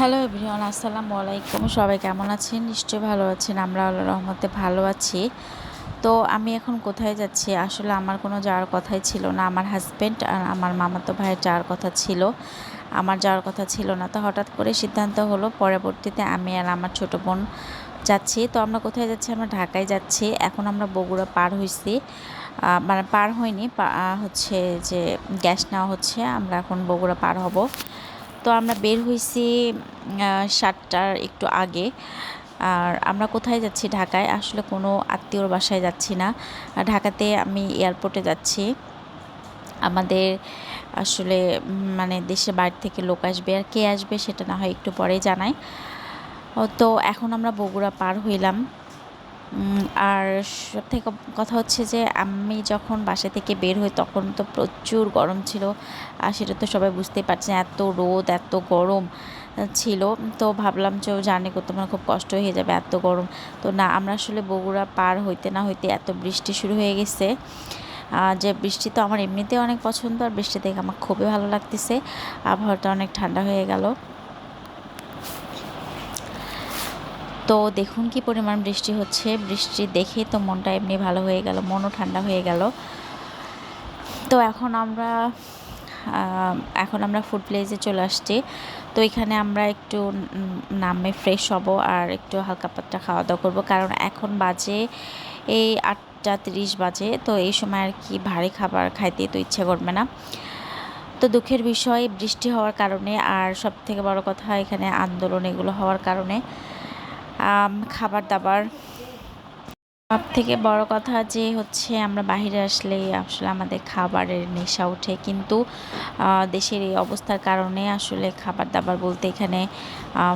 Hello everyone, আসসালামু আলাইকুম। সবাই কেমন আছেন? নিশ্চয়ই ভালো আছেন। আমরা আল্লাহ রহমতে ভালো আছি। তো আমি এখন কোথায় যাচ্ছি? আসলে আমার কোনো যাওয়ার কথাই ছিল না। আমার হাজব্যান্ড আর আমার মামাতো ভাইয়ের যাওয়ার কথা ছিল। আমার যাওয়ার কথা ছিল না। তো হঠাৎ করে সিদ্ধান্ত হলো, পরবর্তীতে আমি আর আমার ছোট বোন যাচ্ছি। তো আমরা কোথায় যাচ্ছি? আমরা ঢাকায় যাচ্ছি। এখন আমরা বগুড়া পার হয়েছি মানে পার হয়নি হচ্ছে যে গ্যাস নেওয়া হচ্ছে। আমরা এখন বগুড়া পার হব। তো আমরা বের হয়েছি সাতটার একটু আগে। আর আমরা কোথায় যাচ্ছি? ঢাকায়। আসলে কোনো আত্মীয়র বাসায় যাচ্ছি না। ঢাকাতে আমি এয়ারপোর্টে যাচ্ছি। আমাদের আসলে মানে দেশের বাইরে থেকে লোক আসবে। আর কে আসবে সেটা না হয় একটু পরেই জানাই। তো এখন আমরা বগুড়া পার হইলাম। আর সব থেকে কথা হচ্ছে যে আমি যখন বাসা থেকে বের হই তখন তো প্রচুর গরম ছিল। আর সেটা তো সবাই বুঝতেই পারছেন এত রোদ, এত গরম ছিল। তো ভাবলাম যে জার্নি করতে আমার খুব কষ্ট হয়ে যাবে এত গরম। তো না, আমরা আসলে বগুড়া পার হইতে না হইতে এত বৃষ্টি শুরু হয়ে গেছে। যে বৃষ্টি তো আমার এমনিতেই অনেক পছন্দ, আর বৃষ্টি দেখে আমার খুবই ভালো লাগতেছে। আবহাওয়াটা অনেক ঠান্ডা হয়ে গেল। তো দেখুন কি পরিমাণ বৃষ্টি হচ্ছে। বৃষ্টি দেখে তো মনটা এমনি ভালো হয়ে গেল, মনও ঠান্ডা হয়ে গেল। তো এখন আমরা এখন আমরা ফুড প্লেসে চলে আসছি। তো এখানে আমরা একটু নামে ফ্রেশ হব আর একটু হালকা পাতলা খাওয়া দাওয়া করব। কারণ এখন বাজে এই আটটা তিরিশ বাজে, তো এই সময় আর কি ভারী খাবার খাইতে তো ইচ্ছে করবে না। তো দুঃখের বিষয়, বৃষ্টি হওয়ার কারণে আর সব থেকে বড় কথা এখানে আন্দোলন এগুলো হওয়ার কারণে। খাবার দাবার। সব থেকে বড় কথা যে হচ্ছে আমরা বাইরে আসলে আসলে আমাদের খাবারের নেশা ওঠে। কিন্তু দেশের এই অবস্থার কারণে আসলে খাবার দাবার বলতে এখানে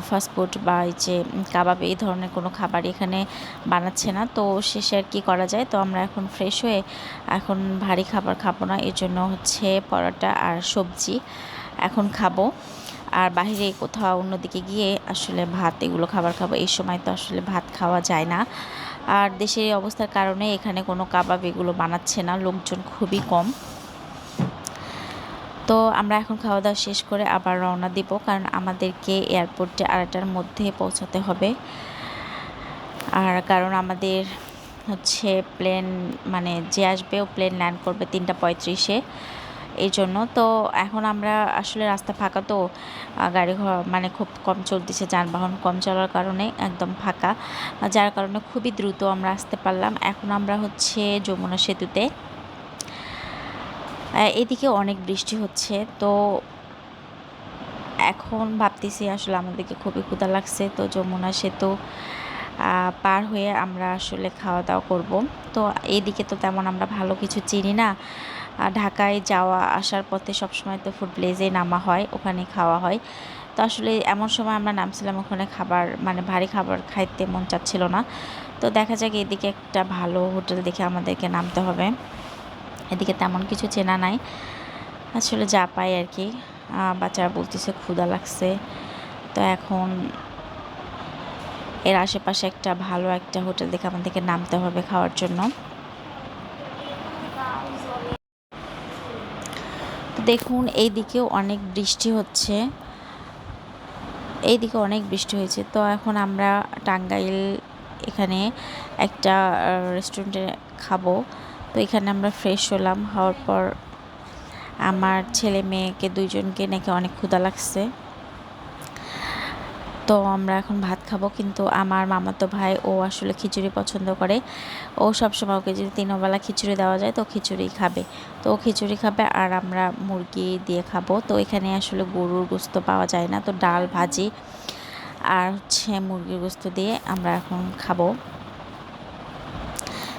ফাস্টফুড বা এই যে কাবাব এই ধরনের কোনো খাবার এখানে বানাচ্ছে না। তো শেষে আর কি করা যায়? তো আমরা এখন ফ্রেশ হয়ে এখন ভারী খাবার খাব না। এর জন্য হচ্ছে পরোটা আর সবজি এখন খাব। আর বাইরে কোথাও অন্যদিকে গিয়ে আসলে ভাত, এগুলো খাবার খাব। এই সময় তো আসলে ভাত খাওয়া যায় না। আর দেশের অবস্থার কারণে এখানে কোনো কাবাব এগুলো বানাচ্ছে না, লোকজন খুবই কম। তো আমরা এখন খাওয়া দাওয়া শেষ করে আবার রওনা দিব, কারণ আমাদেরকে এয়ারপোর্টে আড়াইটার মধ্যে পৌঁছাতে হবে। আর কারণ আমাদের হচ্ছে প্লেন মানে যে আসবে ও প্লেন ল্যান্ড করবে তিনটা পঁয়ত্রিশে। এই জন্য। তো এখন আমরা আসলে রাস্তা ফাঁকা, তো গাড়ি মানে খুব কম চলতেছে, যানবাহন কম চলার কারণে একদম ফাঁকা। যার কারণে খুবই দ্রুত আমরা আসতে পারলাম। এখন আমরা হচ্ছে যমুনা সেতুতে। এদিকে অনেক বৃষ্টি হচ্ছে, তো এখন ভাবতেছি আসলে আমাদেরকে খুবই ক্ষুধা লাগছে। তো যমুনা সেতু পার হয়ে আমরা আসলে খাওয়া দাওয়া করব। তো এইদিকে তো তেমন আমরা ভালো কিছু চিনি না। ঢাকায় যাওয়া, আসার পথে সবসময় তো ফুড প্লেসে নামা হয় ওখানে খাওয়া হয়। তো আসলে এমন সময় আমরা নামছিলাম ওখানে খাবার মানে ভারী খাবার খাইতে মন চাচ্ছিল না। তো দেখা যাক এদিকে একটা ভালো হোটেল দেখে আমাদেরকে নামতে হবে। এদিকে তেমন কিছু চেনা নাই। আসলে যা পাই আর কি। বাচ্চারা বলতেছে ক্ষুদা লাগছে। তো এখন এর আশেপাশে একটা ভালো একটা হোটেল দেখে আমাদেরকে নামতে হবে খাওয়ার জন্য। দেখুন এই দিকেও অনেক বৃষ্টি হচ্ছে। এই দিকে অনেক বৃষ্টি হয়েছে। তো এখন আমরা টাঙ্গাইল এখানে একটা রেস্টুরেন্টে খাব। তো এখানে আমরা ফ্রেশ হলাম, হওয়ার পর আমার ছেলে মেয়েকে দুইজনকে নাকি অনেক ক্ষুধা লাগছে। তো আমরা এখন ভাত খাব, কিন্তু আমার মামাতো ভাই ও আসলে খিচুড়ি পছন্দ করে। ও সবসময় ওকে যদি তিনবেলা খিচুড়ি দেওয়া যায়, তো খিচুড়ি খাবে। তো ও খিচুড়ি খাবে আর আমরা মুরগি দিয়ে খাব। তো এখানে আসলে গরুর গোস্ত পাওয়া যায় না, তো ডাল ভাজি আর হচ্ছে মুরগির গোস্ত দিয়ে আমরা এখন খাব।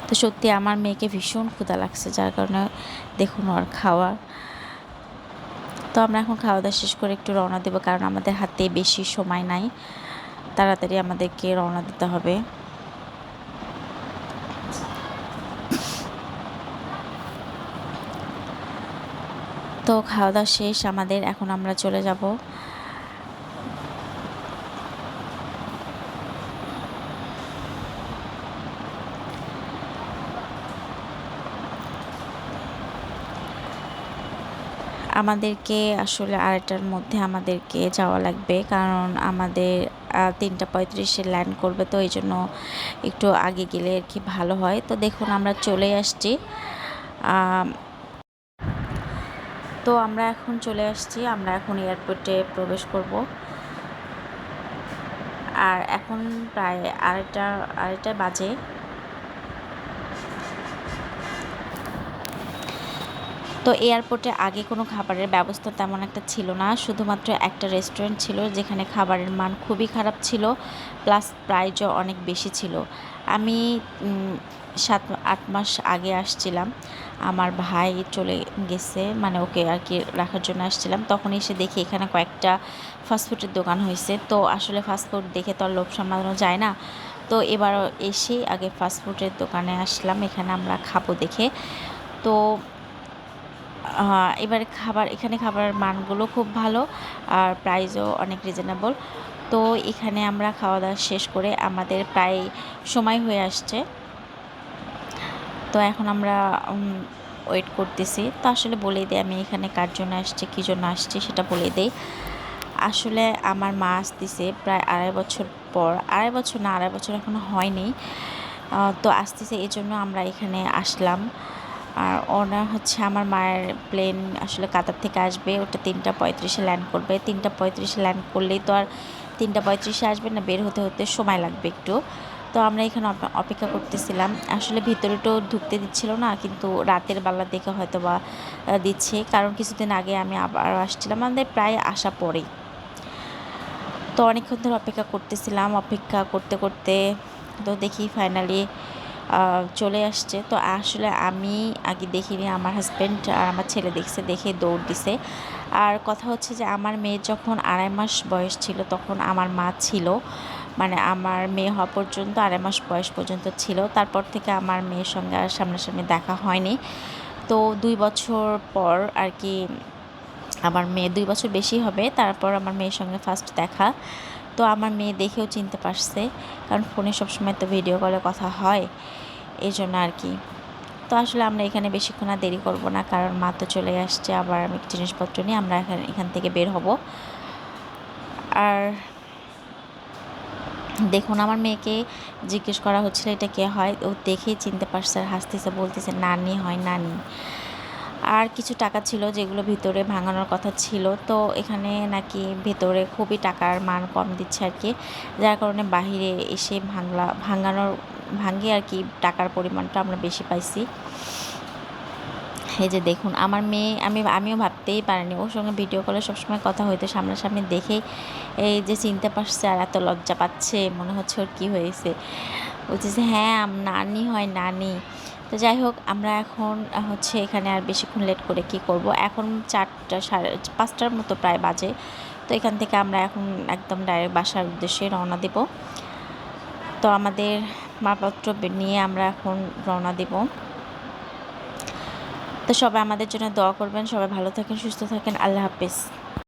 তো সত্যি আমার মেয়েকে ভীষণ ক্ষুধা লাগছে, যার কারণে দেখুন ওর খাওয়া। তো আমরা এখন খাওয়া দাওয়া শেষ করে একটু রওনা দেবো, কারণ আমাদের হাতে বেশি সময় নাই। তাড়াতাড়ি আমাদেরকে রওনা দিতে হবে। তো খাওয়া দাওয়া শেষ, আমাদের এখন আমরা চলে যাব। আমাদেরকে আসলে আড়াইটার মধ্যে আমাদেরকে যাওয়া লাগবে। কারণ আমাদের তিনটা পঁয়ত্রিশে ল্যান্ড করবে, তো এই জন্য একটু আগে গেলে আর কি ভালো হয়। তো দেখুন, আমরা চলে আসছি। তো আমরা এখন চলে আসছি। আমরা এখন এয়ারপোর্টে প্রবেশ করব। আর এখন প্রায় আড়াইটা আড়াইটা বাজে। তো এয়ারপোর্টে আগে কোনো খাবারের ব্যবস্থা তেমন একটা ছিল না। শুধুমাত্র একটা রেস্টুরেন্ট ছিল যেখানে খাবারের মান খুবই খারাপ ছিল, প্লাস প্রাইজও অনেক বেশি ছিল। আমি সাত, আট মাস আগে আসছিলাম। আমার ভাই চলে গেছে মানে ওকে আর কি রাখার জন্য আসছিলাম। তখন এসে দেখি এখানে কয়েকটা ফাস্টফুডের দোকান হয়েছে। তো আসলে ফাস্টফুড দেখে তো আর লোভ সামলানো যায় না। তো এবার এসেই আগে ফাস্টফুডের দোকানে আসলাম। এখানে আমরা খাব দেখে। তো এবারে খাবার, এখানে খাবারের মানগুলো খুব ভালো আর প্রাইসও অনেক রিজনেবল তো এখানে আমরা খাওয়া দাওয়া শেষ করে আমাদের প্রায় সময় হয়ে আসছে। তো এখন আমরা ওয়েট করতেছি। তো আসলে বলে দিই আমি এখানে কার জন্য আসছি, কী জন্য আসছি সেটা বলে দিই। আসলে আমার মা আসতেছে প্রায় আড়াই বছর পর, আড়াই বছর না, আড়াই বছর এখনও হয়নি। তো আসতেছে এই জন্য আমরা এখানে আসলাম। আর ওনার হচ্ছে আমার মায়ের প্লেন আসলে কাতার থেকে আসবে, ওটা তিনটা পঁয়ত্রিশে ল্যান্ড করবে। তিনটা পঁয়ত্রিশে ল্যান্ড করলেই তো আর তিনটা পঁয়ত্রিশে আসবে না, বের হতে হতে সময় লাগবে একটু। তো আমরা এখানে অপেক্ষা করতেছিলাম। আসলে ভিতরে তো ঢুকতে দিচ্ছিল না, কিন্তু রাতের বেলা দেখে হয়তো বা দিচ্ছে। কারণ কিছুদিন আগে আমি আবার আসছিলাম, আমাদের প্রায় আসা পরেই। তো অনেকক্ষণ ধরে অপেক্ষা করতেছিলাম, অপেক্ষা করতে করতে তো দেখি ফাইনালি চলে আসছে। তো আসলে আমি আগে দেখিনি, আমার হাজব্যান্ড আর আমার ছেলে দেখছে, দেখে দৌড় দিছে। আর কথা হচ্ছে যে, আমার মেয়ে যখন আড়াই মাস বয়স ছিল, তখন আমার মা ছিল। মানে আমার মেয়ে হওয়া পর্যন্ত আড়াই মাস বয়স পর্যন্ত ছিল। তারপর থেকে আমার মেয়ের সঙ্গে আর সামনাসামনি দেখা হয়নি। তো দুই বছর পর আর কি, আমার মেয়ে দুই বছর বেশি হবে। তারপর আমার মেয়ের সঙ্গে ফার্স্ট দেখা। তো আমার মেয়ে দেখেও চিনতে পারছে, কারণ ফোনে সবসময় তো ভিডিও কলে কথা হয় এই জন্য আর কি। তো আসলে আমরা এখানে বেশিক্ষণ আর দেরি করব না, কারণ মা তো চলে আসছে, আবার আমি জিনিসপত্র নিয়ে আমরা এখানে, এখান থেকে বের হব। আর দেখুন, আমার মেয়েকে জিজ্ঞেস করা হচ্ছিল এটা কে হয়, ও দেখেই চিনতে পারছে আর হাসতেছে, বলতেছে, নানি হয় নানি। আর কিছু টাকা ছিল যেগুলো ভিতরে ভাঙানোর কথা ছিল। তো এখানে নাকি ভেতরে খুবই টাকার মান কম দিচ্ছে আর কি যার কারণে বাহিরে এসে ভাঙলা, ভাঙানোর ভাঙে আর কি টাকার পরিমাণটা আমরা বেশি পাইছি। এই যে দেখুন, আমার মেয়ে, আমি, আমিও ভাবতেই পারিনি। ওর সঙ্গে ভিডিও কলে সবসময় কথা হইতে, সামনাসামনি দেখেই এই যে চিনতে পারছে আর এত লজ্জা পাচ্ছে, মনে হচ্ছে ওর কী হয়েছে। বলতেছে হ্যাঁ নানি হয়, নানি। তো যাই হোক, আমরা এখন হচ্ছে এখানে আর বেশিক্ষণ লেট করে কি করব? এখন চারটা সাড়ে পাঁচটার মতো প্রায় বাজে। তো এখান থেকে আমরা এখন একদম ডাইরেক্ট বাসার উদ্দেশ্যে রওনা দেব। তো আমাদের মালপত্র নিয়ে আমরা এখন রওনা দেব। তো সবাই আমাদের জন্য দোয়া করবেন। সবাই ভালো থাকেন, সুস্থ থাকেন। আল্লাহ হাফিজ।